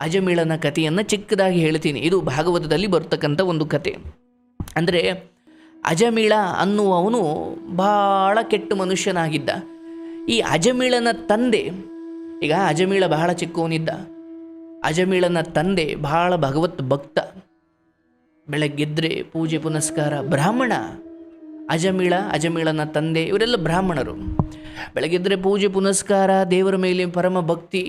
ಅಜಮಿಳನ ಕಥೆಯನ್ನು ಚಿಕ್ಕದಾಗಿ ಹೇಳ್ತೀನಿ. ಇದು ಭಾಗವತದಲ್ಲಿ ಬರ್ತಕ್ಕಂಥ ಒಂದು ಕತೆ. ಅಂದರೆ ಅಜಮಿಳ ಅನ್ನುವವನು ಬಹಳ ಕೆಟ್ಟ ಮನುಷ್ಯನಾಗಿದ್ದ. ಈ ಅಜಮಿಳನ ತಂದೆ, ಈಗ ಅಜಮಿಳ ಬಹಳ ಚಿಕ್ಕವನಿದ್ದ. ಅಜಮಿಳನ ತಂದೆ ಬಹಳ ಭಗವತ್ ಭಕ್ತ. ಬೆಳಗ್ಗೆದ್ರೆ ಪೂಜೆ ಪುನಸ್ಕಾರ, ಬ್ರಾಹ್ಮಣ. ಅಜಮಿಳ, ಅಜಮಿಳನ ತಂದೆ, ಇವರೆಲ್ಲ ಬ್ರಾಹ್ಮಣರು. ಬೆಳಗ್ಗೆದ್ರೆ ಪೂಜೆ ಪುನಸ್ಕಾರ, ದೇವರ ಮೇಲೆ ಪರಮ ಭಕ್ತಿ.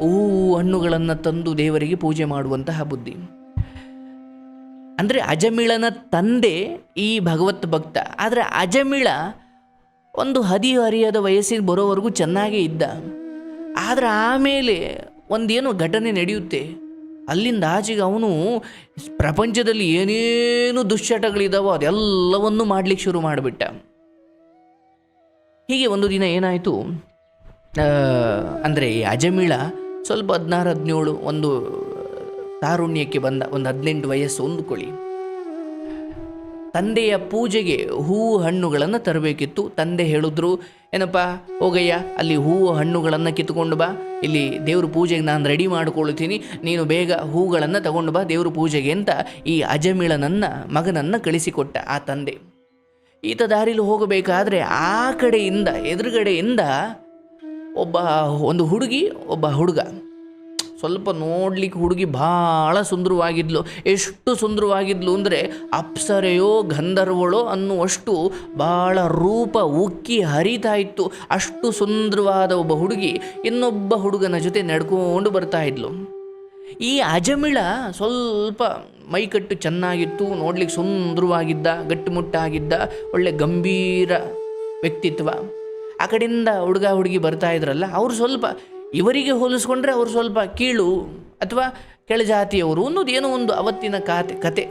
ಹೂವು ಹಣ್ಣುಗಳನ್ನು ತಂದು ದೇವರಿಗೆ ಪೂಜೆ ಮಾಡುವಂತಹ ಬುದ್ಧಿ. ಅಂದರೆ ಅಜಮಿಳನ ತಂದೆ ಈ ಭಗವತ್ ಭಕ್ತ. ಆದರೆ ಅಜಮಿಳ ಒಂದು ಹದಿಹರಿಯದ ವಯಸ್ಸಿಗೆ ಬರೋವರೆಗೂ ಚೆನ್ನಾಗೇ ಇದ್ದ. ಆದರೆ ಆಮೇಲೆ ಒಂದೇನು ಘಟನೆ ನಡೆಯುತ್ತೆ. ಅಲ್ಲಿಂದ ಆಚೆಗೆ ಅವನು ಪ್ರಪಂಚದಲ್ಲಿ ಏನೇನು ದುಶ್ಚಟಗಳಿದಾವೋ ಅದೆಲ್ಲವನ್ನು ಮಾಡಲಿಕ್ಕೆ ಶುರು ಮಾಡಿಬಿಟ್ಟ. ಹೀಗೆ ಒಂದು ದಿನ ಏನಾಯಿತು? ಅಂದರೆ ಅಜಮಿಳ ಸ್ವಲ್ಪ ಹದಿನಾರು ಹದಿನೇಳು ಒಂದು ತಾರುಣ್ಯಕ್ಕೆ ಬಂದ ಒಂದು ಹದಿನೆಂಟು ವಯಸ್ಸು ಹೊಂದ್ಕೊಳ್ಳಿ. ತಂದೆಯ ಪೂಜೆಗೆ ಹೂವು ಹಣ್ಣುಗಳನ್ನು ತರಬೇಕಿತ್ತು. ತಂದೆ ಹೇಳಿದ್ರು, ಏನಪ್ಪ, ಹೋಗಯ್ಯ, ಅಲ್ಲಿ ಹೂವು ಹಣ್ಣುಗಳನ್ನು ಕಿತ್ಕೊಂಡು ಬಾ. ಇಲ್ಲಿ ದೇವ್ರ ಪೂಜೆಗೆ ನಾನು ರೆಡಿ ಮಾಡ್ಕೊಳ್ತೀನಿ. ನೀನು ಬೇಗ ಹೂಗಳನ್ನು ತಗೊಂಡು ಬಾ, ದೇವ್ರ ಪೂಜೆಗೆ ಅಂತ ಈ ಅಜಮಿಳನನ್ನು, ಮಗನನ್ನು ಕಳಿಸಿಕೊಟ್ಟ ಆ ತಂದೆ. ಈತ ದಾರಿಲಿ ಹೋಗಬೇಕಾದ್ರೆ ಆ ಕಡೆಯಿಂದ, ಎದುರುಗಡೆಯಿಂದ ಒಬ್ಬ ಒಂದು ಹುಡುಗಿ, ಒಬ್ಬ ಹುಡುಗ. ಸ್ವಲ್ಪ ನೋಡ್ಲಿಕ್ಕೆ ಹುಡುಗಿ ಭಾಳ ಸುಂದರವಾಗಿದ್ಲು. ಎಷ್ಟು ಸುಂದರವಾಗಿದ್ಲು ಅಂದರೆ ಅಪ್ಸರೆಯೋ ಗಂಧರ್ವಳೋ ಅನ್ನುವಷ್ಟು ಭಾಳ ರೂಪ ಉಕ್ಕಿ ಹರಿತಾ ಇತ್ತು. ಅಷ್ಟು ಸುಂದರವಾದ ಒಬ್ಬ ಹುಡುಗಿ ಇನ್ನೊಬ್ಬ ಹುಡುಗನ ಜೊತೆ ನಡ್ಕೊಂಡು ಬರ್ತಾ ಇದ್ಲು. ಈ ಅಜಮಿಳ ಸ್ವಲ್ಪ ಮೈಕಟ್ಟು ಚೆನ್ನಾಗಿತ್ತು, ನೋಡ್ಲಿಕ್ಕೆ ಸುಂದರವಾಗಿದ್ದ, ಗಟ್ಟಿಮುಟ್ಟಾಗಿದ್ದ, ಒಳ್ಳೆ ಗಂಭೀರ ವ್ಯಕ್ತಿತ್ವ. ಆ ಕಡೆಯಿಂದ ಹುಡುಗ ಹುಡುಗಿ ಬರ್ತಾ ಇದ್ರಲ್ಲ, ಅವರು ಸ್ವಲ್ಪ ಇವರಿಗೆ ಹೋಲಿಸ್ಕೊಂಡ್ರೆ ಅವರು ಸ್ವಲ್ಪ ಕೀಳು ಅಥವಾ ಕೆಳಜಾತಿಯವರು ಅನ್ನೋದು ಏನೋ ಒಂದು ಅವತ್ತಿನ ಕಾತೆ, ಕತೆ.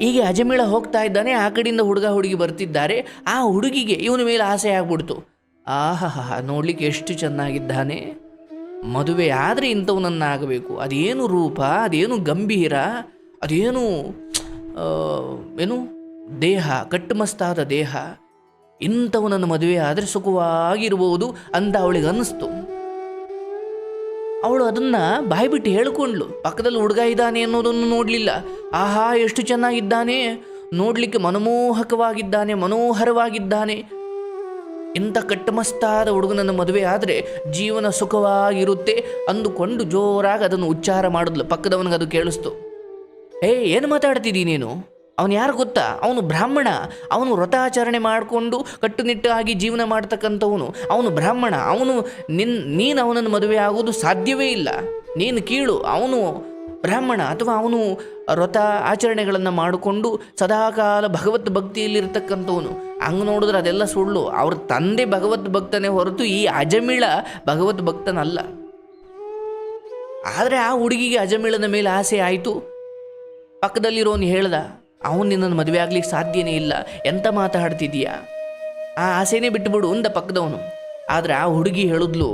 ಹೀಗೆ ಅಜಮಿಳ ಹೋಗ್ತಾ ಇದ್ದಾನೆ, ಆ ಕಡೆಯಿಂದ ಹುಡುಗ ಹುಡುಗಿ ಬರ್ತಿದ್ದಾರೆ. ಆ ಹುಡುಗಿಗೆ ಇವನ ಮೇಲೆ ಆಸೆ ಆಗ್ಬಿಡ್ತು. ಆಹಾ ನೋಡ್ಲಿಕ್ಕೆ ಎಷ್ಟು ಚೆನ್ನಾಗಿದ್ದಾನೆ. ಮದುವೆ ಆದರೆ ಇಂಥವನನ್ನು ಆಗಬೇಕು ಅದೇನು ರೂಪ, ಅದೇನು ಗಂಭೀರ, ಅದೇನು ಏನು, ದೇಹ ಕಟ್ಟುಮಸ್ತಾದ ದೇಹ. ಇಂಥವನನ್ನು ಮದುವೆ ಆದರೆ ಸುಖವಾಗಿರ್ಬೋದು ಅಂತ ಅವಳಿಗೆ ಅನ್ನಿಸ್ತು. ಅವಳು ಅದನ್ನು ಬಾಯ್ಬಿಟ್ಟು ಹೇಳ್ಕೊಂಡ್ಲು ಪಕ್ಕದಲ್ಲಿ ಹುಡುಗ ಇದ್ದಾನೆ ಅನ್ನೋದನ್ನು ನೋಡಲಿಲ್ಲ. ಆಹಾ, ಎಷ್ಟು ಚೆನ್ನಾಗಿದ್ದಾನೆ. ನೋಡಲಿಕ್ಕೆ ಮನಮೋಹಕವಾಗಿದ್ದಾನೆ, ಮನೋಹರವಾಗಿದ್ದಾನೆ. ಇಂಥ ಕಟ್ಟಮಸ್ತಾದ ಹುಡುಗನನ್ನು ಮದುವೆ ಆದರೆ ಜೀವನ ಸುಖವಾಗಿರುತ್ತೆ ಅಂದುಕೊಂಡು ಜೋರಾಗಿ ಅದನ್ನು ಉಚ್ಚಾರ ಮಾಡಿದ್ಲು, ಪಕ್ಕದವನಿಗೆ ಅದು ಕೇಳಿಸ್ತು. ಏ ಏನು ಮಾತಾಡ್ತಿದ್ದೀನಿ ನೀನು? ಅವನು ಯಾರು ಗೊತ್ತಾ? ಅವನು ಬ್ರಾಹ್ಮಣ. ಅವನು ವ್ರತಾಚರಣೆ ಮಾಡಿಕೊಂಡು ಕಟ್ಟುನಿಟ್ಟಾಗಿ ಜೀವನ ಮಾಡ್ತಕ್ಕಂಥವನು. ಅವನು ಬ್ರಾಹ್ಮಣ. ಅವನು ನಿನ್, ನೀನು ಅವನನ್ನು ಮದುವೆ ಆಗೋದು ಸಾಧ್ಯವೇ ಇಲ್ಲ. ನೀನು ಕೀಳು. ಅವನು ಬ್ರಾಹ್ಮಣ ಅಥವಾ ಅವನು ವ್ರತ ಆಚರಣೆಗಳನ್ನು ಮಾಡಿಕೊಂಡು ಸದಾಕಾಲ ಭಗವತ್ ಭಕ್ತಿಯಲ್ಲಿರ್ತಕ್ಕಂಥವನು. ಹಂಗೆ ನೋಡಿದ್ರೆ ಅದೆಲ್ಲ ಸುಳ್ಳು. ಅವ್ರ ತಂದೆ ಭಗವತ್ ಭಕ್ತನೇ ಹೊರತು ಈ ಅಜಮಿಳ ಭಗವತ್ ಭಕ್ತನಲ್ಲ. ಆದರೆ ಆ ಹುಡುಗಿಗೆ ಅಜಮಿಳನ ಮೇಲೆ ಆಸೆ ಆಯಿತು. ಪಕ್ಕದಲ್ಲಿರೋನು ಹೇಳ್ದ ಅವನು ನಿನ್ನನ್ನು ಮದುವೆ ಆಗ್ಲಿಕ್ಕೆ ಸಾಧ್ಯನೇ ಇಲ್ಲ. ಎಂತ ಮಾತಾಡ್ತಿದೀಯಾ ಆ ಆಸೆನೇ ಬಿಟ್ಟುಬಿಡು ಅಂದ ಪಕ್ಕದವನು. ಆದರೆ ಆ ಹುಡುಗಿ ಹೇಳಿದ್ಲು,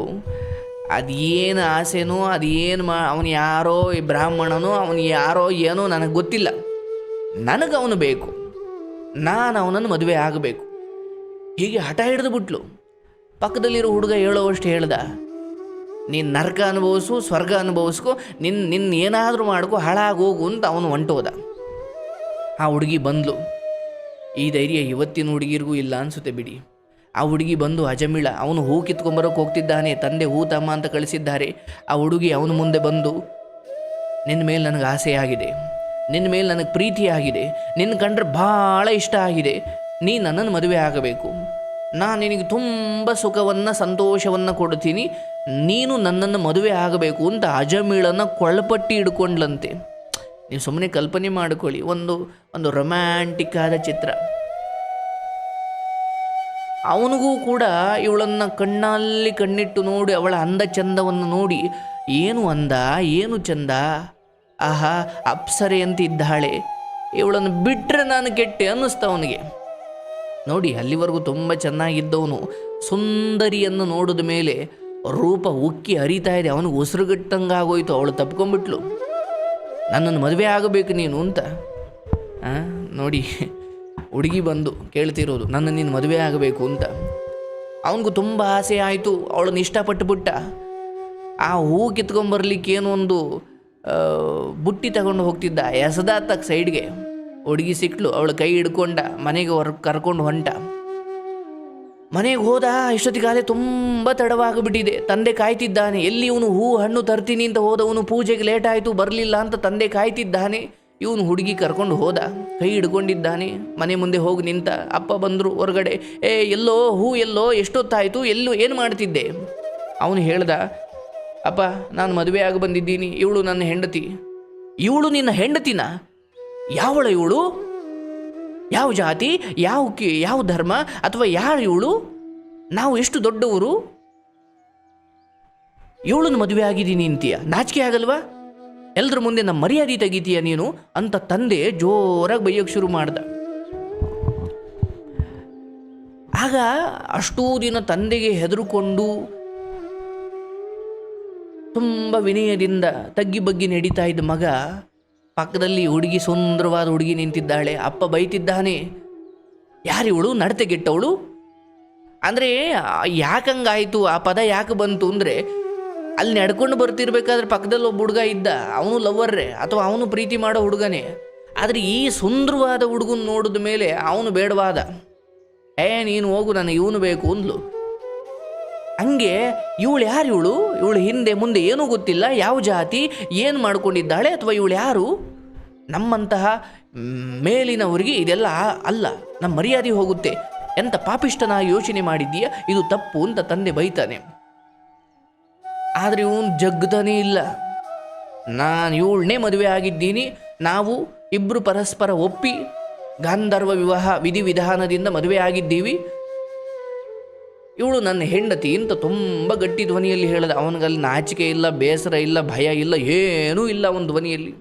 ಅದೇನು ಆಸೆನೋ, ಅದೇನು ಮಾ ಅವನು ಯಾರೋ ಈ ಬ್ರಾಹ್ಮಣನೋ, ಅವನು ಯಾರೋ ಏನೋ ನನಗೆ ಗೊತ್ತಿಲ್ಲ. ನನಗೆ ಅವನು ಬೇಕು. ನಾನು ಅವನನ್ನು ಮದುವೆ ಆಗಬೇಕು. ಹೀಗೆ ಹಠ ಹಿಡಿದು ಬಿಟ್ಲು. ಪಕ್ಕದಲ್ಲಿರೋ ಹುಡುಗ ಹೇಳೋವಷ್ಟು ಹೇಳ್ದ, ನೀನು ನರಕ ಅನುಭವಿಸು, ಸ್ವರ್ಗ ಅನುಭವಿಸ್ಕೊ ನಿನ್ನ ನಿನ್ನ ಏನಾದರೂ ಮಾಡ್ಕೊ ಹಾಳಾಗೋಗು ಅಂತ ಅವನು ಹೊಂಟೋದ. ಆ ಹುಡುಗಿ ಬಂದ್ಲು. ಈ ಧೈರ್ಯ ಇವತ್ತಿನ ಹುಡುಗಿರಿಗೂ ಇಲ್ಲ ಅನ್ಸುತ್ತೆ ಬಿಡಿ. ಆ ಹುಡುಗಿ ಬಂದು ಅಜಮಿಳ, ಅವನು ಹೂ ಕಿತ್ಕೊಂಬರೋಕೆ ಹೋಗ್ತಿದ್ದಾನೆ, ತಂದೆ ಹೂ ತಮ್ಮ ಅಂತ ಕಳಿಸಿದ್ದಾರೆ. ಆ ಹುಡುಗಿ ಅವನ ಮುಂದೆ ಬಂದು ನಿನ್ನ ಮೇಲೆ ನನಗೆ ಆಸೆಯಾಗಿದೆ ನಿನ್ನ ಮೇಲೆ ನನಗೆ ಪ್ರೀತಿ ಆಗಿದೆ. ನಿನ್ನ ಕಂಡ್ರೆ ಭಾಳ ಇಷ್ಟ ಆಗಿದೆ. ನೀ ನನ್ನನ್ನು ಮದುವೆ ಆಗಬೇಕು. ನಾನು ನಿನಗೆ ತುಂಬ ಸುಖವನ್ನು, ಸಂತೋಷವನ್ನು ಕೊಡ್ತೀನಿ. ನೀನು ನನ್ನನ್ನು ಮದುವೆ ಆಗಬೇಕು ಅಂತ ಅಜಮಿಳನ ಕೊಳಪಟ್ಟಿ ಹಿಡ್ಕೊಂಡ್ಲಂತೆ. ನೀವು ಸುಮ್ಮನೆ ಕಲ್ಪನೆ ಮಾಡಿಕೊಳ್ಳಿ. ಒಂದು ಒಂದು ರೊಮ್ಯಾಂಟಿಕ್ ಆದ ಚಿತ್ರ. ಅವನಿಗೂ ಕೂಡ ಇವಳನ್ನು ಕಣ್ಣಲ್ಲಿ ಕಣ್ಣಿಟ್ಟು ನೋಡಿ, ಅವಳ ಅಂದ ಚಂದವನ್ನು ನೋಡಿ, ಏನು ಅಂದ, ಏನು ಚಂದ? ಆಹಾ, ಅಪ್ಸರೆ ಅಂತ ಇದ್ದಾಳೆ ಇವಳನ್ನು ಬಿಟ್ಟರೆ ನಾನು ಕೆಟ್ಟೆ ಅನ್ನಿಸ್ತ ಅವನಿಗೆ. ನೋಡಿ, ಅಲ್ಲಿವರೆಗೂ ತುಂಬ ಚೆನ್ನಾಗಿದ್ದವನು. ಸುಂದರಿಯನ್ನು ನೋಡಿದ ಮೇಲೆ ರೂಪ ಉಕ್ಕಿ ಹರಿತಾ ಇದೆ. ಅವನಿಗೆ ಉಸಿರುಗಟ್ಟಂಗಾಗೋಯ್ತು. ಅವಳು ತಪ್ಕೊಂಡ್ಬಿಟ್ಲು. ನನ್ನನ್ನು ಮದುವೆ ಆಗಬೇಕು ನೀನು ಅಂತ. ನೋಡಿ, ಹುಡುಗಿ ಬಂದು ಕೇಳ್ತಿರೋದು, ನನ್ನ ನೀನು ಮದುವೆ ಆಗಬೇಕು ಅಂತ. ಅವನಿಗೂ ತುಂಬ ಆಸೆ ಆಯಿತು, ಅವಳನ್ನು ಇಷ್ಟಪಟ್ಟು ಬಿಟ್ಟ. ಆ ಹೂ ಕಿತ್ಕೊಂಬರ್ಲಿಕ್ಕೆ ಏನೋ ಒಂದು ಬುಟ್ಟಿ ತಗೊಂಡು ಹೋಗ್ತಿದ್ದ ಎಸದಾತಕ್ಕೆ ತಕ್ಕ ಸೈಡ್ಗೆ ಹುಡುಗಿ ಸಿಕ್ಕಳು ಅವಳು ಕೈ ಹಿಡ್ಕೊಂಡ, ಮನೆಗೆ ಹೊರ ಕರ್ಕೊಂಡು ಹೊಂಟ. ಮನೆಗೆ ಹೋದ ಇಷ್ಟೊತ್ತಿಗಾಲೇ ತುಂಬ ತಡವಾಗಿಬಿಟ್ಟಿದೆ. ತಂದೆ ಕಾಯ್ತಿದ್ದಾನೆ. ಎಲ್ಲಿ ಇವನು ಹೂ, ಹಣ್ಣು ತರ್ತೀನಿ ಅಂತ ಹೋದವನು ಪೂಜೆಗೆ ಲೇಟ್ ಆಯಿತು, ಬರಲಿಲ್ಲ ಅಂತ ತಂದೆ ಕಾಯ್ತಿದ್ದಾನೆ. ಇವನು ಹುಡುಗಿ ಕರ್ಕೊಂಡು ಹೋದ. ಕೈ ಹಿಡ್ಕೊಂಡಿದ್ದಾನೆ. ಮನೆ ಮುಂದೆ ಹೋಗಿ ನಿಂತ, ಅಪ್ಪ ಬಂದರು ಹೊರಗಡೆ, ಏ, ಎಲ್ಲೋ, ಹೂ ಎಲ್ಲೋ, ಎಷ್ಟೊತ್ತಾಯಿತು, ಎಲ್ಲೋ, ಏನು ಮಾಡ್ತಿದ್ದೆ? ಅವನು ಹೇಳ್ದ, ಅಪ್ಪ, ನಾನು ಮದುವೆ ಆಗಿ ಬಂದಿದ್ದೀನಿ. ಇವಳು ನನ್ನ ಹೆಂಡತಿ. ಇವಳು ನಿನ್ನ ಹೆಂಡತಿನ? ಯಾವಳ ಇವಳು? ಯಾವ ಜಾತಿ, ಯಾವ ಕಿ, ಯಾವ ಧರ್ಮ ಅಥವಾ ಯಾರು ಇವಳು? ನಾವು ಎಷ್ಟು ದೊಡ್ಡವರು? ಇವಳನ್ನು ಮದುವೆ ಆಗಿದ್ದೀನಿ ಅಂತೀಯ? ನಾಚಿಕೆ ಆಗಲ್ವಾ? ಎಲ್ಲರ ಮುಂದೆ ನಮ್ಮ ಮರ್ಯಾದೆ ತೆಗಿತೀಯ ನೀನು? ಅಂತ ತಂದೆ ಜೋರಾಗಿ ಬೈಯೋಕೆ ಶುರು ಮಾಡ್ದ. ಆಗ ಅಷ್ಟೂ ದಿನ ತಂದೆಗೆ ಹೆದರುಕೊಂಡು ತುಂಬ ವಿನಯದಿಂದ ತಗ್ಗಿ ಬಗ್ಗಿ ನಡೀತಾ ಇದ್ದ ಮಗ ಪಕ್ಕದಲ್ಲಿ ಹುಡುಗಿ ಸುಂದರವಾದ ಹುಡುಗಿ ನಿಂತಿದ್ದಾಳೆ. ಅಪ್ಪ ಬೈತಿದ್ದಾನೆ. ಯಾರಿವಳು ನಡತೆಗೆಟ್ಟವಳು ಅಂದರೆ ಯಾಕಂಗಾಯಿತು ಆ ಪದ ಯಾಕೆ ಬಂತು ಅಂದರೆ, ಅಲ್ಲಿ ನಡ್ಕೊಂಡು ಬರ್ತಿರ್ಬೇಕಾದ್ರೆ ಪಕ್ಕದಲ್ಲಿ ಒಬ್ಬ ಹುಡುಗ ಇದ್ದ. ಅವನು ಲವ್ವರ್ರೆ ಅಥವಾ ಅವನು ಪ್ರೀತಿ ಮಾಡೋ ಹುಡುಗನೇ. ಆದರೆ ಈ ಸುಂದರವಾದ ಹುಡುಗನ ನೋಡಿದ ಮೇಲೆ ಅವನು ಬೇಡವಾದ. ಏ, ನೀನು ಹೋಗು, ನನಗೆ ಇವನು ಬೇಕು ಅಂದ್ಲು. ಹಂಗೆ ಇವಳು ಯಾರು ಇವಳು? ಇವಳು ಹಿಂದೆ ಮುಂದೆ ಏನೂ ಗೊತ್ತಿಲ್ಲ. ಯಾವ ಜಾತಿ, ಏನು ಮಾಡ್ಕೊಂಡಿದ್ದಾಳೆ ಅಥವಾ ಇವಳು ಯಾರು? ನಮ್ಮಂತಹ ಮೇಲಿನವರಿಗೆ ಇದೆಲ್ಲ ಅಲ್ಲ. ನಮ್ಮ ಮರ್ಯಾದೆ ಹೋಗುತ್ತೆ. ಎಂತ ಪಾಪಿಷ್ಟನ ಯೋಚನೆ ಮಾಡಿದ್ದೀಯ? ಇದು ತಪ್ಪು ಅಂತ ತಂದೆ ಬೈತಾನೆ. ಆದರೆ ಇವನು ಜಗ್ಗತಾನೇ ಇಲ್ಲ. ನಾನು ಇವಳನ್ನೇ ಮದುವೆ ಆಗಿದ್ದೀನಿ. ನಾವು ಇಬ್ಬರು ಪರಸ್ಪರ ಒಪ್ಪಿ, ಗಾಂಧರ್ವ ವಿವಾಹ ವಿಧಿವಿಧಾನದಿಂದ ಮದುವೆ ಆಗಿದ್ದೀವಿ. ಇವಳು ನನ್ನ ಹೆಂಡತಿ ಅಂತ ತುಂಬ ಗಟ್ಟಿ ಧ್ವನಿಯಲ್ಲಿ ಹೇಳಿದ, ಅವನಿಗಲ್ಲಿ ನಾಚಿಕೆ ಇಲ್ಲ, ಬೇಸರ ಇಲ್ಲ, ಭಯ ಇಲ್ಲ, ಏನೂ ಇಲ್ಲ ಅವನ ಧ್ವನಿಯಲ್ಲಿ.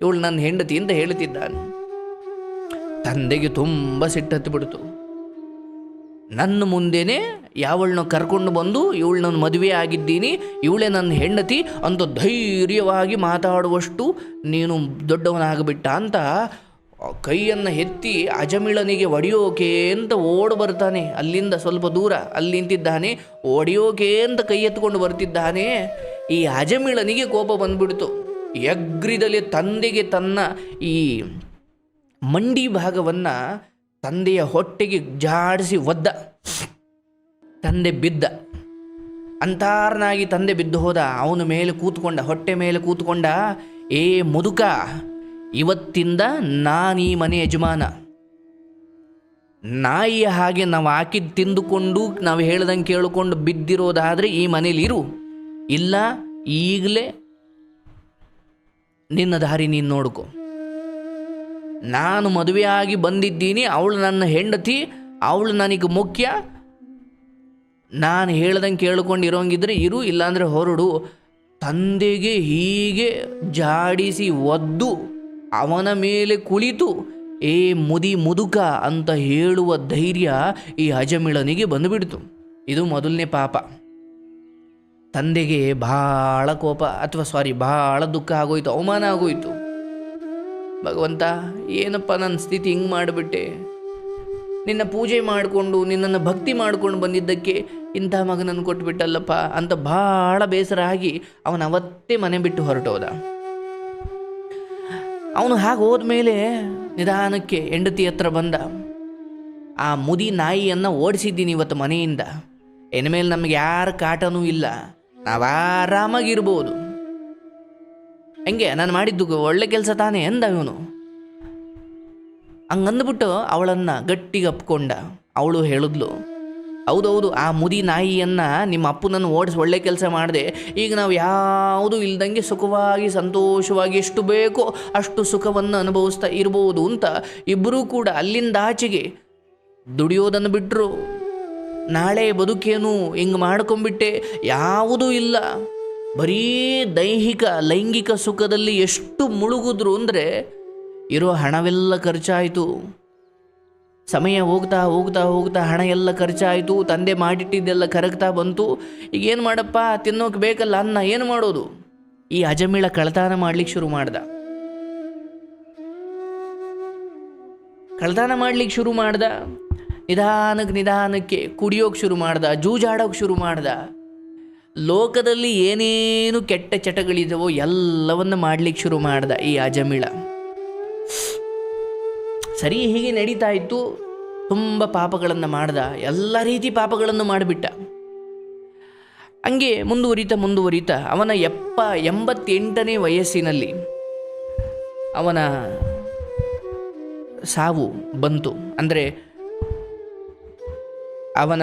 ಇವಳು ನನ್ನ ಹೆಂಡತಿ ಅಂತ ಹೇಳುತ್ತಿದ್ದಾನೆ ತಂದೆಗೆ ತುಂಬ ಸಿಟ್ಟತ್ತು ಬಿಡ್ತು ನನ್ನ ಮುಂದೆನೇ ಯಾವಳನ್ನ ಕರ್ಕೊಂಡು ಬಂದು, ಇವಳು ನನ್ನ ಮದುವೆ ಆಗಿದ್ದೀನಿ, ಇವಳೇ ನನ್ನ ಹೆಂಡತಿ ಅಂತ ಧೈರ್ಯವಾಗಿ ಮಾತಾಡುವಷ್ಟು ನೀನು ದೊಡ್ಡವನಾಗಿಬಿಟ್ಟ ಅಂತ ಕೈಯನ್ನು ಎತ್ತಿ ಅಜಮಿಳನಿಗೆ ಒಡೆಯೋಕೆ ಅಂತ ಓಡ್ ಬರ್ತಾನೆ. ಅಲ್ಲಿಂದ ಸ್ವಲ್ಪ ದೂರ ಅಲ್ಲಿ ನಿಂತಿದ್ದಾನೆ. ಒಡೆಯೋಕೆ ಅಂತ ಕೈ ಎತ್ಕೊಂಡು ಬರ್ತಿದ್ದಾನೆ. ಈ ಅಜಮಿಳನಿಗೆ ಕೋಪ ಬಂದ್ಬಿಡ್ತು. ಯಗ್ರಿದಲ್ಲಿ ತಂದೆಗೆ ತನ್ನ ಈ ಮಂಡಿ ಭಾಗವನ್ನು ತಂದೆಯ ಹೊಟ್ಟೆಗೆ ಜಾಡಿಸಿ ಒದ್ದ. ತಂದೆ ಬಿದ್ದ. ಅಂತಾರನಾಗಿ ತಂದೆ ಬಿದ್ದು ಹೋದ. ಅವನ ಮೇಲೆ ಕೂತ್ಕೊಂಡ, ಹೊಟ್ಟೆ ಮೇಲೆ ಕೂತ್ಕೊಂಡ, ಏ ಮುದುಕ ಇವತ್ತಿಂದ ನಾನು ಈ ಮನೆ ಯಜಮಾನ. ನಾಯಿಯ ಹಾಗೆ ನಾವು ಹಾಕಿದ್ದು ತಿಂದುಕೊಂಡು ನಾವು ಹೇಳ್ದಂಗೆ ಕೇಳಿಕೊಂಡು ಬಿದ್ದಿರೋದಾದರೆ ಈ ಮನೇಲಿ ಇರು. ಇಲ್ಲ, ಈಗಲೇ ನಿನ್ನ ದಾರಿ ನೀನು ನೋಡ್ಕೊ. ನಾನು ಮದುವೆಯಾಗಿ ಬಂದಿದ್ದೀನಿ, ಅವಳು ನನ್ನ ಹೆಂಡತಿ, ಅವಳು ನನಗೆ ಮುಖ್ಯ. ನಾನು ಹೇಳ್ದಂಗೆ ಕೇಳ್ಕೊಂಡು ಇರೋಂಗಿದ್ರೆ ಇರು, ಇಲ್ಲಾಂದರೆ ಹೊರಡು. ತಂದೆಗೆ ಹೀಗೆ ಜಾಡಿಸಿ ಒದ್ದು. ಅವನ ಮೇಲೆ ಕುಳಿತು, ಏ ಮುದಿ ಮುದುಕ ಅಂತ ಹೇಳುವ ಧೈರ್ಯ ಈ ಅಜಮಿಳನಿಗೆ ಬಂದುಬಿಡ್ತು. ಇದು ಮೊದಲನೇ ಪಾಪ. ತಂದೆಗೆ ಭಾಳ ಕೋಪ, ಅಥವಾ ಸಾರಿ ಭಾಳ ದುಃಖ ಆಗೋಯ್ತು, ಅವಮಾನ ಆಗೋಯ್ತು. ಭಗವಂತ, ಏನಪ್ಪ ನನ್ನ ಸ್ಥಿತಿ ಹಿಂಗೆ ಮಾಡಿಬಿಟ್ಟೆ? ನಿನ್ನ ಪೂಜೆ ಮಾಡಿಕೊಂಡು, ನಿನ್ನನ್ನು ಭಕ್ತಿ ಮಾಡ್ಕೊಂಡು ಬಂದಿದ್ದಕ್ಕೆ ಇಂಥ ಮಗನನ್ನು ಕೊಟ್ಬಿಟ್ಟಲ್ಲಪ್ಪ ಅಂತ ಭಾಳ ಬೇಸರ ಆಗಿ ಅವನು ಅವತ್ತೇ ಮನೆ ಬಿಟ್ಟು ಹೊರಟೋದ. ಅವನು ಹಾಗೆ ಹೋದ್ಮೇಲೆ ನಿಧಾನಕ್ಕೆ ಹೆಂಡತಿ ಹತ್ರ ಬಂದ. ಆ ಮುದಿ ನಾಯಿಯನ್ನು ಓಡಿಸಿದ್ದೀನಿ ಇವತ್ತು ಮನೆಯಿಂದ. ಇನ್ಮೇಲೆ ನಮಗೆ ಯಾರ ಕಾಟನೂ ಇಲ್ಲ. ನಾವು ಆರಾಮಾಗಿರ್ಬೋದು. ಹೆಂಗೆ? ನಾನು ಮಾಡಿದ್ದು ಒಳ್ಳೆ ಕೆಲಸ ತಾನೇ ಎಂದ ಇವನು. ಹಂಗಂದ್ಬಿಟ್ಟು ಅವಳನ್ನು ಗಟ್ಟಿಗೆ ಅಪ್ಕೊಂಡ ಅವಳು ಹೇಳಿದ್ಲು ಹೌದೌದು, ಆ ಮುದಿ ನಾಯಿಯನ್ನು ನಿಮ್ಮ ಅಪ್ಪನನ್ನು ಓಡಿಸಿ ಒಳ್ಳೆ ಕೆಲಸ ಮಾಡಿದೆ, ಈಗ ನಾವು ಯಾವುದೂ ಇಲ್ದಂಗೆ ಸುಖವಾಗಿ, ಸಂತೋಷವಾಗಿ ಎಷ್ಟು ಬೇಕೋ ಅಷ್ಟು ಸುಖವನ್ನು ಅನುಭವಿಸ್ತಾ ಇರಬಹುದು ಅಂತ ಇಬ್ಬರೂ ಕೂಡ ಅಲ್ಲಿಂದ ಆಚೆಗೆ ದುಡಿಯೋದನ್ನು ಬಿಟ್ಟರು ನಾಳೆ ಬದುಕೇನು ಹಿಂಗೆ ಮಾಡ್ಕೊಂಬಿಟ್ಟೆ ಯಾವುದೂ ಇಲ್ಲ. ಬರೀ ದೈಹಿಕ, ಲೈಂಗಿಕ ಸುಖದಲ್ಲಿ ಎಷ್ಟು ಮುಳುಗಿದ್ರು ಅಂದರೆ ಇರೋ ಹಣವೆಲ್ಲ ಖರ್ಚಾಯಿತು. ಸಮಯ ಹೋಗ್ತಾ ಹೋಗ್ತಾ ಹೋಗ್ತಾ ಹಣ ಎಲ್ಲ ಖರ್ಚಾಯಿತು, ತಂದೆ ಮಾಡಿಟ್ಟಿದ್ದೆಲ್ಲ ಕರಗ್ತಾ ಬಂತು. ಈಗ ಏನು ಮಾಡಪ್ಪ, ತಿನ್ನೋಕೆ ಬೇಕಲ್ಲ ಅನ್ನ, ಏನು ಮಾಡೋದು? ಈ ಅಜಮಿಳ ಕಳತಾನ ಮಾಡ್ಲಿಕ್ಕೆ ಶುರು ಮಾಡ್ದ. ಕಳತಾನ ಮಾಡ್ಲಿಕ್ಕೆ ಶುರು ಮಾಡ್ದ. ನಿಧಾನಕ್ಕೆ ನಿಧಾನಕ್ಕೆ ಕುಡಿಯೋಕೆ ಶುರು ಮಾಡ್ದ, ಜೂಜಾಡೋಕೆ ಶುರು ಮಾಡ್ದ. ಲೋಕದಲ್ಲಿ ಏನೇನು ಕೆಟ್ಟ ಚಟಗಳಿದವೋ ಎಲ್ಲವನ್ನು ಮಾಡ್ಲಿಕ್ಕೆ ಶುರು ಮಾಡ್ದ ಈ ಅಜಮಿಳ. ಸರಿ ಹೀಗೆ ನಡೀತಾ ಇತ್ತು, ತುಂಬ ಪಾಪಗಳನ್ನು ಮಾಡ್ದ, ಎಲ್ಲ ರೀತಿ ಪಾಪಗಳನ್ನು ಮಾಡಿಬಿಟ್ಟ. ಹಂಗೆ ಮುಂದುವರಿತಾ ಮುಂದುವರಿತಾ ಅವನ ಎಪ್ಪ ಎಂಬತ್ತೆಂಟನೇ ವಯಸ್ಸಿನಲ್ಲಿ ಅವನ ಸಾವು ಬಂತು. ಅಂದರೆ ಅವನ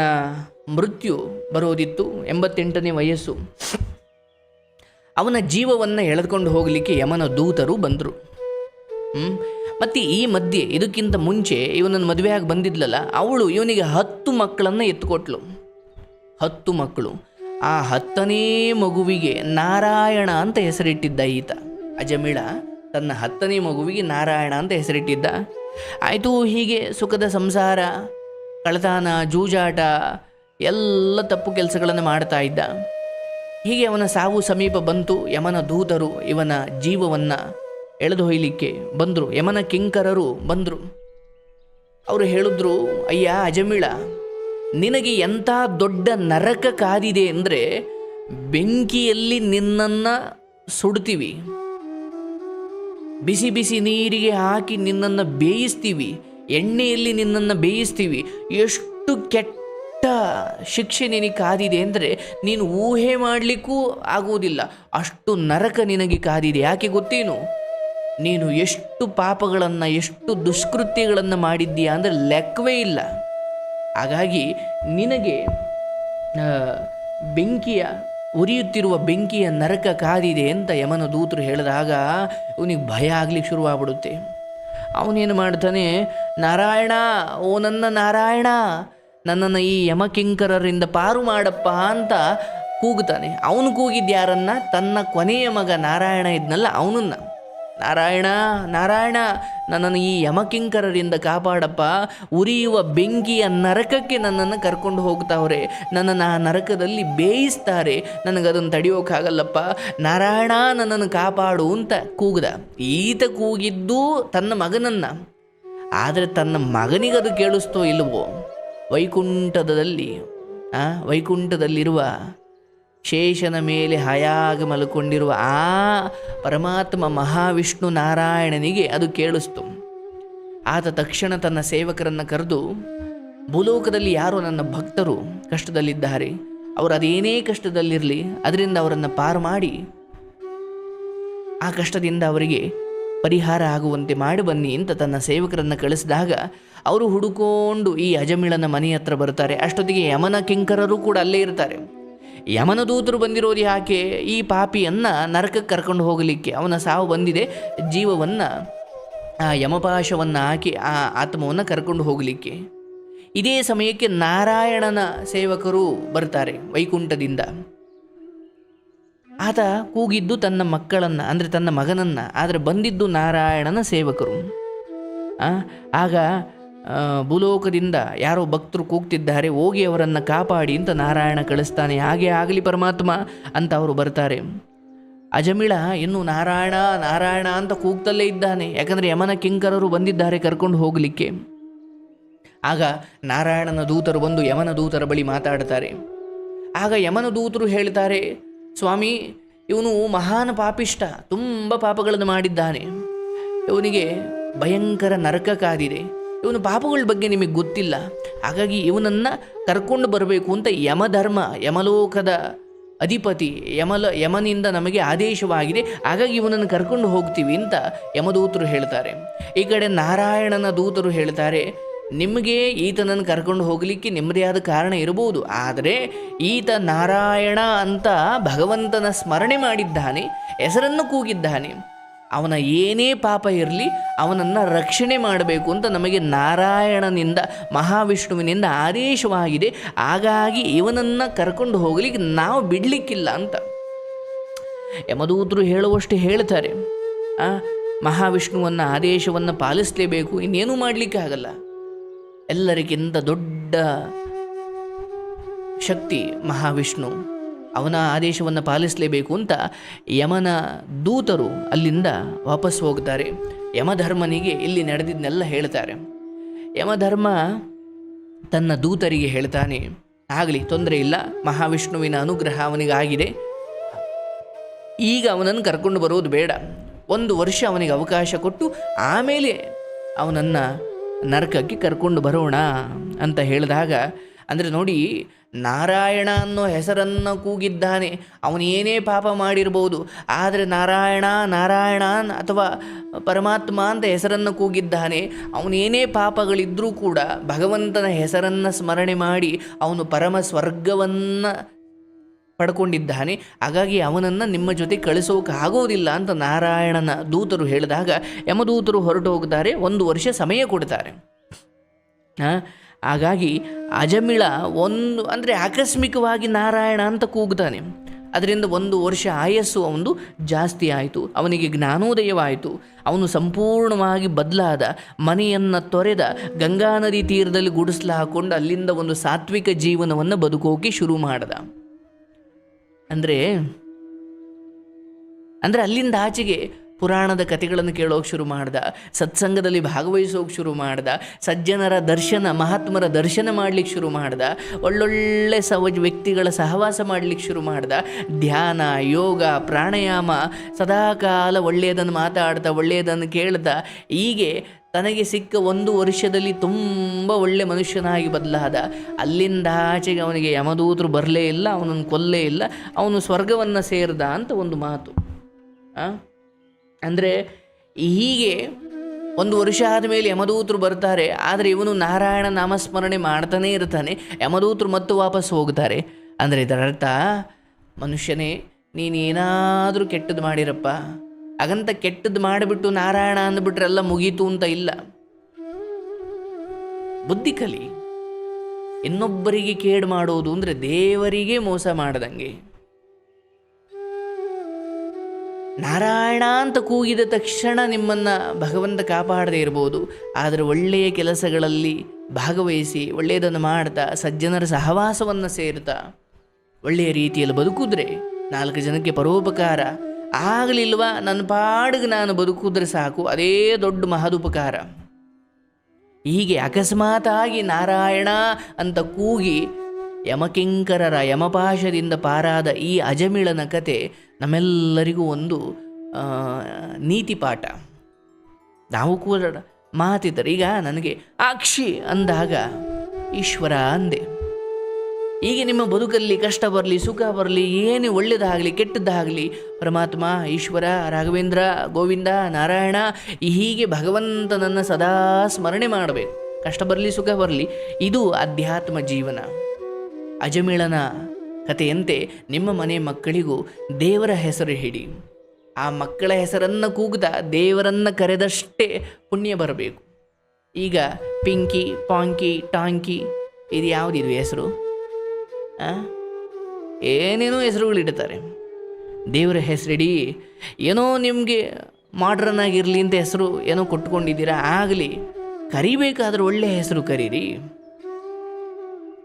ಮೃತ್ಯು ಬರೋದಿತ್ತು, ಎಂಬತ್ತೆಂಟನೇ ವಯಸ್ಸು. ಅವನ ಜೀವವನ್ನು ಎಳೆದುಕೊಂಡು ಹೋಗಲಿಕ್ಕೆ ಯಮನ ದೂತರು ಬಂದರು. ಮತ್ತು ಈ ಮಧ್ಯೆ, ಇದಕ್ಕಿಂತ ಮುಂಚೆ ಇವನನ್ನು ಮದುವೆಯಾಗಿ ಬಂದಿದ್ಲಲ್ಲ, ಅವಳು ಇವನಿಗೆ ಹತ್ತು ಮಕ್ಕಳನ್ನು ಎತ್ತುಕೊಟ್ಲು ಹತ್ತು ಮಕ್ಕಳು. ಆ ಹತ್ತನೇ ಮಗುವಿಗೆ ನಾರಾಯಣ ಅಂತ ಹೆಸರಿಟ್ಟಿದ್ದ ಈತ. ಅಜಮಿಳ, ತನ್ನ ಹತ್ತನೇ ಮಗುವಿಗೆ ನಾರಾಯಣ ಅಂತ ಹೆಸರಿಟ್ಟಿದ್ದ. ಆಯಿತು, ಹೀಗೆ ಸುಖದ ಸಂಸಾರ ಕಳತಾನ ಜೂಜಾಟ, ಎಲ್ಲ ತಪ್ಪು ಕೆಲಸಗಳನ್ನು ಮಾಡ್ತಾ ಇದ್ದ. ಹೀಗೆ ಅವನ ಸಾವು ಸಮೀಪ ಬಂತು. ಯಮನ ದೂತರು ಇವನ ಜೀವವನ್ನು ಎಳೆದೊಯ್ಯಲಿಕ್ಕೆ ಬಂದರು. ಯಮನ ಕಿಂಕರರು ಬಂದರು. ಅವರು ಹೇಳಿದ್ರು, ಅಯ್ಯ ಅಜಮಿಳ, ನಿನಗೆ ಎಂಥ ದೊಡ್ಡ ನರಕ ಕಾದಿದೆ ಅಂದರೆ ಬೆಂಕಿಯಲ್ಲಿ ನಿನ್ನನ್ನು ಸುಡ್ತೀವಿ. ಬಿಸಿ ಬಿಸಿ ನೀರಿಗೆ ಹಾಕಿ ನಿನ್ನನ್ನು ಬೇಯಿಸ್ತೀವಿ. ಎಣ್ಣೆಯಲ್ಲಿ ನಿನ್ನನ್ನು ಬೇಯಿಸ್ತೀವಿ. ಎಷ್ಟು ಕೆಟ್ಟ ಶಿಕ್ಷೆ ನಿನಗೆ ಕಾದಿದೆ ಅಂದರೆ ನೀನು ಊಹೆ ಮಾಡಲಿಕ್ಕೂ ಆಗುವುದಿಲ್ಲ. ಅಷ್ಟು ನರಕ ನಿನಗೆ ಕಾದಿದೆ. ಯಾಕೆ ಗೊತ್ತೇನು? ನೀನು ಎಷ್ಟು ಪಾಪಗಳನ್ನು, ಎಷ್ಟು ದುಷ್ಕೃತ್ಯಗಳನ್ನು ಮಾಡಿದ್ದೀಯಾ ಅಂದರೆ ಲೆಕ್ಕವೇ ಇಲ್ಲ. ಹಾಗಾಗಿ ನಿನಗೆ ಬೆಂಕಿಯ, ಉರಿಯುತ್ತಿರುವ ಬೆಂಕಿಯ ನರಕ ಕಾದಿದೆ ಅಂತ ಯಮನ ದೂತರು ಹೇಳಿದಾಗ ಅವನಿಗೆ ಭಯ ಆಗ್ಲಿಕ್ಕೆ ಶುರುವಾಗ್ಬಿಡುತ್ತೆ. ಅವನೇನು ಮಾಡ್ತಾನೆ, ನಾರಾಯಣ, ಓ ನನ್ನ ನಾರಾಯಣ, ನನ್ನನ್ನು ಈ ಯಮಕಿಂಕರರಿಂದ ಪಾರು ಮಾಡಪ್ಪ ಅಂತ ಕೂಗ್ತಾನೆ ಅವನು ಕೂಗಿದ್ಯಾರನ್ನ? ತನ್ನ ಕೊನೆಯ ಮಗ ನಾರಾಯಣ ಇದ್ನಲ್ಲ, ಅವನನ್ನ. ನಾರಾಯಣ ನಾರಾಯಣ, ನನ್ನನ್ನು ಈ ಯಮಕಿಂಕರರಿಂದ ಕಾಪಾಡಪ್ಪ. ಉರಿಯುವ ಬೆಂಕಿಯ ನರಕಕ್ಕೆ ನನ್ನನ್ನು ಕರ್ಕೊಂಡು ಹೋಗ್ತಾವ್ರೆ. ನನ್ನನ್ನು ಆ ನರಕದಲ್ಲಿ ಬೇಯಿಸ್ತಾರೆ. ನನಗದನ್ನು ತಡೆಯೋಕ್ಕಾಗಲ್ಲಪ್ಪ ನಾರಾಯಣ, ನನ್ನನ್ನು ಕಾಪಾಡು ಅಂತ ಕೂಗ್ದ. ಈತ ಕೂಗಿದ್ದು ತನ್ನ ಮಗನನ್ನು. ಆದರೆ ತನ್ನ ಮಗನಿಗದು ಕೇಳಿಸ್ತೋ ಇಲ್ಲವೋ? ವೈಕುಂಠದಲ್ಲಿ, ಆ, ವೈಕುಂಠದಲ್ಲಿರುವ ಶೇಷನ ಮೇಲೆ ಹಯಾಗಿ ಮಲಕೊಂಡಿರುವ ಆ ಪರಮಾತ್ಮ ಮಹಾವಿಷ್ಣು ನಾರಾಯಣನಿಗೆ ಅದು ಕೇಳಿಸ್ತು. ಆತ ತಕ್ಷಣ ತನ್ನ ಸೇವಕರನ್ನು ಕರೆದು, ಭೂಲೋಕದಲ್ಲಿ ಯಾರೋ ನನ್ನ ಭಕ್ತರು ಕಷ್ಟದಲ್ಲಿದ್ದಾರೆ. ಅವರು ಅದೇನೇ ಕಷ್ಟದಲ್ಲಿರಲಿ, ಅದರಿಂದ ಅವರನ್ನು ಪಾರು ಮಾಡಿ. ಆ ಕಷ್ಟದಿಂದ ಅವರಿಗೆ ಪರಿಹಾರ ಆಗುವಂತೆ ಮಾಡಿ ಬನ್ನಿ ಅಂತ ತನ್ನ ಸೇವಕರನ್ನು ಕಳಿಸಿದಾಗ ಅವರು ಹುಡುಕೊಂಡು ಈ ಅಜಮಿಳನ ಮನೆ ಹತ್ರ ಬರ್ತಾರೆ. ಅಷ್ಟೊತ್ತಿಗೆ ಯಮನ ಕಿಂಕರರು ಕೂಡ ಅಲ್ಲೇ ಇರ್ತಾರೆ. ಯಮನ ದೂತರು ಬಂದಿರೋದು ಯಾಕೆ? ಈ ಪಾಪಿಯನ್ನು ನರಕಕ್ಕೆ ಕರ್ಕೊಂಡು ಹೋಗಲಿಕ್ಕೆ ಅವನ ಸಾವು ಬಂದಿದೆ. ಜೀವವನ್ನು, ಆ ಯಮಪಾಶವನ್ನು ಹಾಕಿ ಆ ಆತ್ಮವನ್ನು ಕರ್ಕೊಂಡು ಹೋಗಲಿಕ್ಕೆ. ಇದೇ ಸಮಯಕ್ಕೆ ನಾರಾಯಣನ ಸೇವಕರು ಬರ್ತಾರೆ ವೈಕುಂಠದಿಂದ. ಆತ ಕೂಗಿದ್ದು ತನ್ನ ಮಕ್ಕಳನ್ನು, ಅಂದರೆ ತನ್ನ ಮಗನನ್ನು, ಆದರೆ ಬಂದಿದ್ದು ನಾರಾಯಣನ ಸೇವಕರು. ಆಗ ಭೂಲೋಕದಿಂದ ಯಾರೋ ಭಕ್ತರು ಕೂಗ್ತಿದ್ದಾರೆ, ಹೋಗಿ ಅವರನ್ನು ಕಾಪಾಡಿ ಅಂತ ನಾರಾಯಣ ಕಳಿಸ್ತಾನೆ. ಹಾಗೆ ಆಗಲಿ ಪರಮಾತ್ಮ ಅಂತ ಅವರು ಬರ್ತಾರೆ. ಅಜಮಿಳ ಇನ್ನು ನಾರಾಯಣ ನಾರಾಯಣ ಅಂತ ಕೂಗ್ತಲ್ಲೇ ಇದ್ದಾನೆ. ಯಾಕಂದರೆ ಯಮನ ಕಿಂಕರರು ಬಂದಿದ್ದಾರೆ ಕರ್ಕೊಂಡು ಹೋಗಲಿಕ್ಕೆ. ಆಗ ನಾರಾಯಣನ ದೂತರು ಬಂದು ಯಮನ ದೂತರ ಬಳಿ ಮಾತಾಡ್ತಾರೆ. ಆಗ ಯಮನ ದೂತರು ಹೇಳ್ತಾರೆ, ಸ್ವಾಮಿ, ಇವನು ಮಹಾನ್ ಪಾಪಿಷ್ಟ ತುಂಬ ಪಾಪಗಳನ್ನು ಮಾಡಿದ್ದಾನೆ. ಇವನಿಗೆ ಭಯಂಕರ ನರಕ ಕಾದಿದೆ. ಇವನು ಬಾಬುಗಳ ಬಗ್ಗೆ ನಿಮಗೆ ಗೊತ್ತಿಲ್ಲ. ಹಾಗಾಗಿ ಇವನನ್ನು ಕರ್ಕೊಂಡು ಬರಬೇಕು ಅಂತ ಯಮಧರ್ಮ, ಯಮಲೋಕದ ಅಧಿಪತಿ, ಯಮಲ, ಯಮನಿಂದ ನಮಗೆ ಆದೇಶವಾಗಿದೆ. ಹಾಗಾಗಿ ಇವನನ್ನು ಕರ್ಕೊಂಡು ಹೋಗ್ತೀವಿ ಅಂತ ಯಮದೂತರು ಹೇಳ್ತಾರೆ. ಈ ಕಡೆ ನಾರಾಯಣನ ದೂತರು ಹೇಳ್ತಾರೆ, ನಿಮಗೆ ಈತನನ್ನು ಕರ್ಕೊಂಡು ಹೋಗಲಿಕ್ಕೆ ನಿಮ್ಮದೇ ಆದ ಕಾರಣ ಇರಬಹುದು. ಆದರೆ ಈತ ನಾರಾಯಣ ಅಂತ ಭಗವಂತನ ಸ್ಮರಣೆ ಮಾಡಿದ್ದಾನೆ, ಹೆಸರನ್ನು ಕೂಗಿದ್ದಾನೆ. ಅವನ ಏನೇ ಪಾಪ ಇರಲಿ ಅವನನ್ನು ರಕ್ಷಣೆ ಮಾಡಬೇಕು ಅಂತ ನಮಗೆ ನಾರಾಯಣನಿಂದ, ಮಹಾವಿಷ್ಣುವಿನಿಂದ ಆದೇಶವಾಗಿದೆ. ಹಾಗಾಗಿ ಇವನನ್ನು ಕರ್ಕೊಂಡು ಹೋಗಲಿಕ್ಕೆ ನಾವು ಬಿಡಲಿಕ್ಕಿಲ್ಲ ಅಂತ. ಯಮದೂತರು ಹೇಳುವಷ್ಟು ಹೇಳ್ತಾರೆ. ಮಹಾವಿಷ್ಣುವನ್ನು ಆದೇಶವನ್ನು ಪಾಲಿಸಲೇಬೇಕು, ಇನ್ನೇನು ಮಾಡಲಿಕ್ಕೆ ಆಗಲ್ಲ. ಎಲ್ಲರಿಗಿಂತ ದೊಡ್ಡ ಶಕ್ತಿ ಮಹಾವಿಷ್ಣು. ಅವನ ಆದೇಶವನ್ನು ಪಾಲಿಸಲೇಬೇಕು ಅಂತ ಯಮನ ದೂತರು ಅಲ್ಲಿಂದ ವಾಪಸ್ ಹೋಗ್ತಾರೆ. ಯಮಧರ್ಮನಿಗೆ ಇಲ್ಲಿ ನಡೆದಿದ್ದನ್ನೆಲ್ಲ ಹೇಳ್ತಾರೆ. ಯಮಧರ್ಮ ತನ್ನ ದೂತರಿಗೆ ಹೇಳ್ತಾನೆ, ಆಗಲಿ, ತೊಂದರೆ ಇಲ್ಲ, ಮಹಾವಿಷ್ಣುವಿನ ಅನುಗ್ರಹ ಅವನಿಗಾಗಿದೆ. ಈಗ ಅವನನ್ನು ಕರ್ಕೊಂಡು ಬರೋದು ಬೇಡ. ಒಂದು ವರ್ಷ ಅವನಿಗೆ ಅವಕಾಶ ಕೊಟ್ಟು ಆಮೇಲೆ ಅವನನ್ನು ನರಕಕ್ಕೆ ಕರ್ಕೊಂಡು ಬರೋಣ, ಅಂತ ಹೇಳಿದಾಗ, ಅಂದರೆ ನೋಡಿ ನಾರಾಯಣ ಅನ್ನೋ ಹೆಸರನ್ನು ಕೂಗಿದ್ದಾನೆ. ಅವನು ಏನೇ ಪಾಪ ಮಾಡಿರ್ಬೋದು ಆದರೆ ನಾರಾಯಣ ನಾರಾಯಣ ಅಥವಾ ಪರಮಾತ್ಮ ಅಂತ ಹೆಸರನ್ನು ಕೂಗಿದ್ದಾನೆ. ಅವನೇನೇ ಪಾಪಗಳಿದ್ದರೂ ಕೂಡ ಭಗವಂತನ ಹೆಸರನ್ನು ಸ್ಮರಣೆ ಮಾಡಿ ಅವನು ಪರಮ ಸ್ವರ್ಗವನ್ನು ಪಡ್ಕೊಂಡಿದ್ದಾನೆ. ಹಾಗಾಗಿ ಅವನನ್ನು ನಿಮ್ಮ ಜೊತೆ ಕಳಿಸೋಕೆ ಆಗೋದಿಲ್ಲ ಅಂತ ನಾರಾಯಣನ ದೂತರು ಹೇಳಿದಾಗ ಯಮದೂತರು ಹೊರಟು ಹೋಗ್ತಾರೆ. ಒಂದು ವರ್ಷ ಸಮಯ ಕೊಡ್ತಾರೆ. ಆ, ಹಾಗಾಗಿ ಅಜಮಿಳ ಒಂದು, ಅಂದರೆ ಆಕಸ್ಮಿಕವಾಗಿ ನಾರಾಯಣ ಅಂತ ಕೂಗ್ತಾನೆ ಅದರಿಂದ ಒಂದು ವರ್ಷ ಆಯಸ್ಸು ಅವನು ಜಾಸ್ತಿ ಆಯಿತು. ಅವನಿಗೆ ಜ್ಞಾನೋದಯವಾಯಿತು. ಅವನು ಸಂಪೂರ್ಣವಾಗಿ ಬದಲಾದ, ಮನೆಯನ್ನು ತೊರೆದ ಗಂಗಾ ನದಿ ತೀರದಲ್ಲಿ ಗುಡಿಸ್ಲಾ ಹಾಕೊಂಡು ಅಲ್ಲಿಂದ ಒಂದು ಸಾತ್ವಿಕ ಜೀವನವನ್ನು ಬದುಕೋಕೆ ಶುರು ಮಾಡಿದ. ಅಂದರೆ ಅಂದರೆ ಅಲ್ಲಿಂದ ಆಚೆಗೆ ಪುರಾಣದ ಕಥೆಗಳನ್ನು ಕೇಳೋಕೆ ಶುರು ಮಾಡ್ದ, ಸತ್ಸಂಗದಲ್ಲಿ ಭಾಗವಹಿಸೋಕೆ ಶುರು ಮಾಡ್ದ, ಸಜ್ಜನರ ದರ್ಶನ, ಮಹಾತ್ಮರ ದರ್ಶನ ಮಾಡ್ಲಿಕ್ಕೆ ಶುರು ಮಾಡ್ದ, ಒಳ್ಳೊಳ್ಳೆ ಸವಜ್ ವ್ಯಕ್ತಿಗಳ ಸಹವಾಸ ಮಾಡ್ಲಿಕ್ಕೆ ಶುರು ಮಾಡ್ದ, ಧ್ಯಾನ, ಯೋಗ, ಪ್ರಾಣಾಯಾಮ, ಸದಾಕಾಲ ಒಳ್ಳೆಯದನ್ನು ಮಾತಾಡ್ತಾ, ಒಳ್ಳೆಯದನ್ನು ಕೇಳ್ತಾ, ಹೀಗೆ ತನಗೆ ಸಿಕ್ಕ ಒಂದು ವರ್ಷದಲ್ಲಿ ತುಂಬ ಒಳ್ಳೆ ಮನುಷ್ಯನಾಗಿ ಬದಲಾದ. ಅಲ್ಲಿಂದ ಆಚೆಗೆ ಅವನಿಗೆ ಯಮದೂತರು ಬರಲೇ ಇಲ್ಲ, ಅವನನ್ನು ಕೊಲ್ಲೇ ಇಲ್ಲ, ಅವನು ಸ್ವರ್ಗವನ್ನು ಸೇರಿದ ಅಂತ ಒಂದು ಮಾತು. ಅಂದರೆ ಹೀಗೆ ಒಂದು ವರ್ಷ ಆದಮೇಲೆ ಯಮದೂತರು ಬರ್ತಾರೆ, ಆದರೆ ಇವನು ನಾರಾಯಣ ನಾಮಸ್ಮರಣೆ ಮಾಡ್ತಾನೇ ಇರ್ತಾನೆ, ಯಮದೂತರು ಮತ್ತು ವಾಪಸ್ ಹೋಗ್ತಾರೆ. ಅಂದರೆ ಇದರರ್ಥ, ಮನುಷ್ಯನೇ, ನೀನೇನಾದರೂ ಕೆಟ್ಟದ್ದು ಮಾಡಿರಪ್ಪ. ಹಾಗಂತ ಕೆಟ್ಟದ್ದು ಮಾಡಿಬಿಟ್ಟು ನಾರಾಯಣ ಅಂದ್ಬಿಟ್ರೆ ಎಲ್ಲ ಮುಗೀತು ಅಂತ ಇಲ್ಲ. ಬುದ್ಧಿ ಕಲಿ. ಇನ್ನೊಬ್ಬರಿಗೆ ಕೇಡು ಮಾಡೋದು ಅಂದರೆ ದೇವರಿಗೆ ಮೋಸ ಮಾಡದಂಗೆ. ನಾರಾಯಣ ಅಂತ ಕೂಗಿದ ತಕ್ಷಣ ನಿಮ್ಮನ್ನು ಭಗವಂತ ಕಾಪಾಡದೇ ಇರ್ಬೋದು, ಆದರೆ ಒಳ್ಳೆಯ ಕೆಲಸಗಳಲ್ಲಿ ಭಾಗವಹಿಸಿ, ಒಳ್ಳೆಯದನ್ನು ಮಾಡ್ತಾ, ಸಜ್ಜನರ ಸಹವಾಸವನ್ನು ಸೇರ್ತಾ, ಒಳ್ಳೆಯ ರೀತಿಯಲ್ಲಿ ಬದುಕಿದ್ರೆ ನಾಲ್ಕು ಜನಕ್ಕೆ ಪರೋಪಕಾರ. ಆಗಲಿಲ್ವ ನನ್ನ ಪಾಡಿಗೆ ನಾನು ಬದುಕಿದ್ರೆ ಸಾಕು, ಅದೇ ದೊಡ್ಡ ಮಹದುಪಕಾರ. ಹೀಗೆ ಅಕಸ್ಮಾತಾಗಿ ನಾರಾಯಣ ಅಂತ ಕೂಗಿ ಯಮಕಿಂಕರರ ಯಮಪಾಶದಿಂದ ಪಾರಾದ ಈ ಅಜಮಿಳನ ಕತೆ ನಮ್ಮೆಲ್ಲರಿಗೂ ಒಂದು ನೀತಿ ಪಾಠ. ನಾವು ಕೂಡ ಮಾತಿದ್ದರೆ ಈಗ ನನಗೆ ಅಕ್ಷಿ ಅಂದಾಗ ಈಶ್ವರ ಅಂದೆ. ಈಗ ನಿಮ್ಮ ಬದುಕಲ್ಲಿ ಕಷ್ಟ ಬರಲಿ, ಸುಖ ಬರಲಿ, ಏನೇ ಒಳ್ಳೆಯದಾಗಲಿ ಕೆಟ್ಟದ್ದಾಗಲಿ ಪರಮಾತ್ಮ, ಈಶ್ವರ, ರಾಘವೇಂದ್ರ, ಗೋವಿಂದ, ನಾರಾಯಣ ಹೀಗೆ ಭಗವಂತನನ್ನು ಸದಾ ಸ್ಮರಣೆ ಮಾಡಬೇಕು. ಕಷ್ಟ ಬರಲಿ, ಸುಖ ಬರಲಿ, ಇದು ಅಧ್ಯಾತ್ಮ ಜೀವನ. ಅಜಮಿಳನ ಕಥೆಯಂತೆ ನಿಮ್ಮ ಮನೆ ಮಕ್ಕಳಿಗೂ ದೇವರ ಹೆಸರು ಹಿಡಿ ಆ ಮಕ್ಕಳ ಹೆಸರನ್ನು ಕೂಗ್ದ ದೇವರನ್ನು ಕರೆದಷ್ಟೇ ಪುಣ್ಯ ಬರಬೇಕು. ಈಗ ಪಿಂಕಿ, ಪಾಂಕಿ, ಟಾಂಕಿ ಇದು ಯಾವುದಿದು ಹೆಸರು? ಏನೇನೋ ಹೆಸರುಗಳಿಡ್ತಾರೆ. ದೇವರ ಹೆಸರಿಡಿ ಏನೋ ನಿಮಗೆ ಮಾಡ್ರನ್ ಆಗಿರಲಿ ಅಂತ ಹೆಸರು ಏನೋ ಕೊಟ್ಕೊಂಡಿದ್ದೀರಾ, ಆಗಲಿ ಕರಿಬೇಕಾದ್ರೆ ಒಳ್ಳೆಯ ಹೆಸರು ಕರೀರಿ.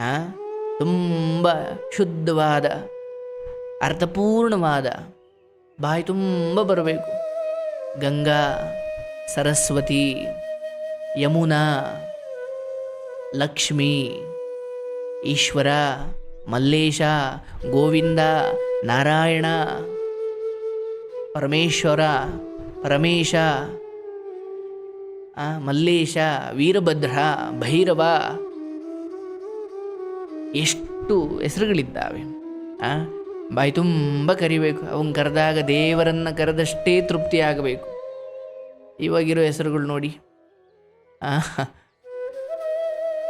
ಆ? ತುಂಬ ಶುದ್ಧವಾದ, ಅರ್ಥಪೂರ್ಣವಾದ ಬಾಯಿ ತುಂಬ ಬರಬೇಕು. ಗಂಗಾ, ಸರಸ್ವತಿ, ಯಮುನಾ, ಲಕ್ಷ್ಮೀ, ಈಶ್ವರ, ಮಲ್ಲೇಶ, ಗೋವಿಂದ, ನಾರಾಯಣ, ಪರಮೇಶ್ವರ, ರಮೇಶ ಮಲ್ಲೇಶ, ವೀರಭದ್ರ, ಭೈರವ ಎಷ್ಟು ಹೆಸರುಗಳಿದ್ದಾವೆ? ಬಾಯಿ ತುಂಬ ಕರಿಬೇಕು. ಅವನು ಕರೆದಾಗ ದೇವರನ್ನು ಕರೆದಷ್ಟೇ ತೃಪ್ತಿ ಆಗಬೇಕು ಇವಾಗಿರೋ ಹೆಸರುಗಳು ನೋಡಿ.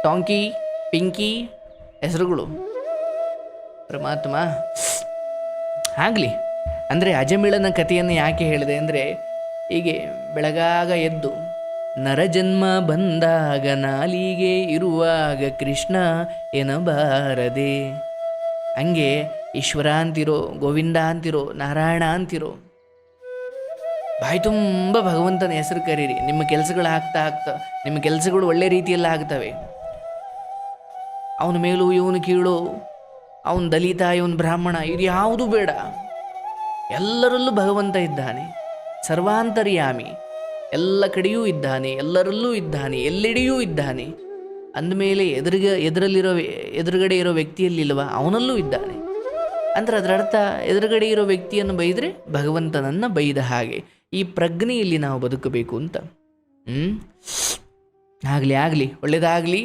ಟಾಂಕಿ, ಪಿಂಕಿ, ಹೆಸರುಗಳು. ಪರಮಾತ್ಮ. ಆಗಲಿ. ಅಂದರೆ ಅಜಮಿಳನ ಕಥೆಯನ್ನು ಯಾಕೆ ಹೇಳಿದೆ ಅಂದರೆ, ಹೀಗೆ ಬೆಳಗಾಗ ಎದ್ದು ನರಜನ್ಮ ಬಂದಾಗ ನಾಲಿಗೆ ಇರುವಾಗ ಕೃಷ್ಣ ಎನಬಾರದೆ ಹಂಗೆ ಈಶ್ವರ ಅಂತಿರೋ ಗೋವಿಂದ ಅಂತಿರೋ ನಾರಾಯಣ ಅಂತಿರೋ ಬಾಯಿ ತುಂಬ ಭಗವಂತನ ಹೆಸರು ಕರೀರಿ. ನಿಮ್ಮ ಕೆಲಸಗಳು ಆಗ್ತಾ ಆಗ್ತಾ, ನಿಮ್ಮ ಕೆಲಸಗಳು ಒಳ್ಳೆ ರೀತಿಯಲ್ಲಿ ಆಗ್ತವೆ. ಅವನ ಮೇಲೂ ಇವನು ಕೀಳು, ಅವನು ದಲಿತ, ಇವನು ಬ್ರಾಹ್ಮಣ, ಇದು ಯಾವುದೂ ಬೇಡ. ಎಲ್ಲರಲ್ಲೂ ಭಗವಂತ ಇದ್ದಾನೆ. ಸರ್ವಾಂತರ್ಯಾಮಿ. ಎಲ್ಲ ಕಡೆಯೂ ಇದ್ದಾನೆ, ಎಲ್ಲರಲ್ಲೂ ಇದ್ದಾನೆ, ಎಲ್ಲೆಡೆಯೂ ಇದ್ದಾನೆ. ಅಂದಮೇಲೆ ಎದುರಿಗೆ, ಎದುರಲ್ಲಿರೋ ಎದುರುಗಡೆ ಇರೋ ವ್ಯಕ್ತಿಯಲ್ಲಿಲ್ವ ಅವನಲ್ಲೂ ಇದ್ದಾನೆ. ಅಂದ್ರೆ ಅದರ ಅರ್ಥ, ಎದುರುಗಡೆ ಇರೋ ವ್ಯಕ್ತಿಯನ್ನು ಬೈದರೆ ಭಗವಂತನನ್ನು ಬೈದ ಹಾಗೆ, ಈ ಪ್ರಜ್ಞೆಯಲ್ಲಿ ನಾವು ಬದುಕಬೇಕು ಅಂತ. ಹ್ಞೂ ಆಗಲಿ ಆಗಲಿ ಒಳ್ಳೆಯದಾಗಲಿ